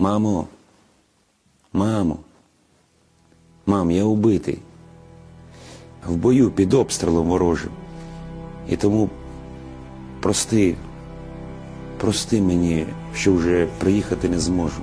Мамо, мамо, мам, я убитий. В бою під обстрілом ворожим. І тому прости, прости мені, що вже приїхати не зможу.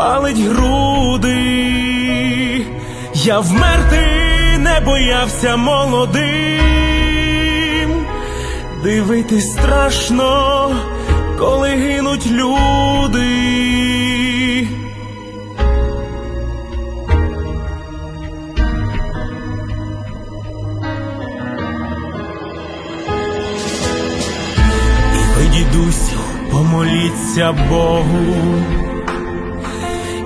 палить груди. Я вмерти не боявся молодим, дивитись страшно, коли гинуть люди. І ви, помоліться Богу.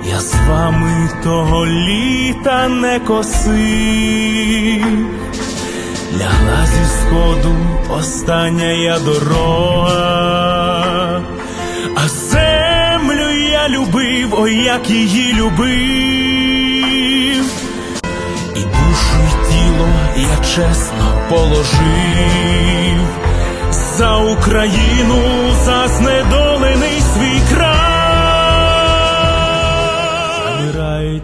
Я з вами того літа не косив, лягла зі сходу остання я дорога, а землю я любив, ой, як її любив, і душу, і тіло я чесно положив. За Україну, за знедолений свій край.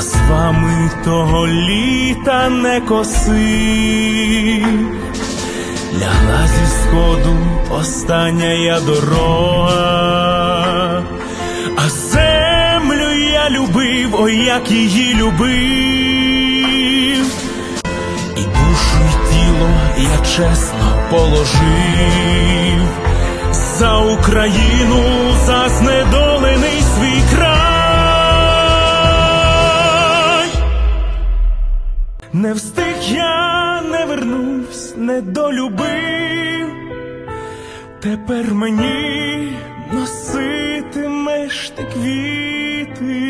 З вами того літа не косив, лягла зі сходу остання я дорога, а землю я любив, ой, як її любив, і душу, і тіло я чесно положив. За Україну, за знедолений Не встиг я, не вернусь, не долюбив. Тепер мені носитимеш ти квіти.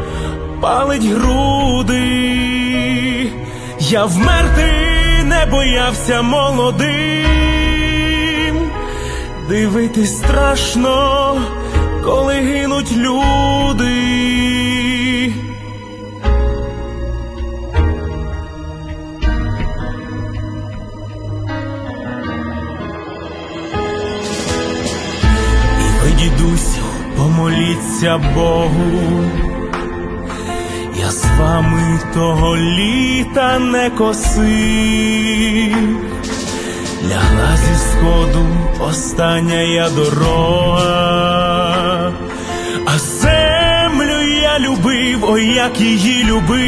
палить груди. Я вмерти не боявся молодим, дивитись страшно, коли гинуть люди. І ви, помоліться Богу. Я з вами того літа не косив, лягла зі сходу остання я дорога, а землю я любив, ой, як її любив,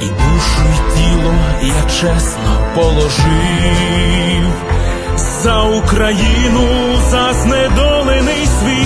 і душу, і тіло я чесно положив. За Україну, за знедолений свій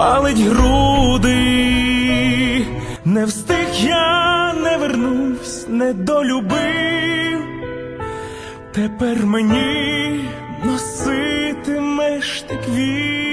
палить груди. Не встиг я, не вернусь, не долюбив. Тепер мені носитимеш ти квіт.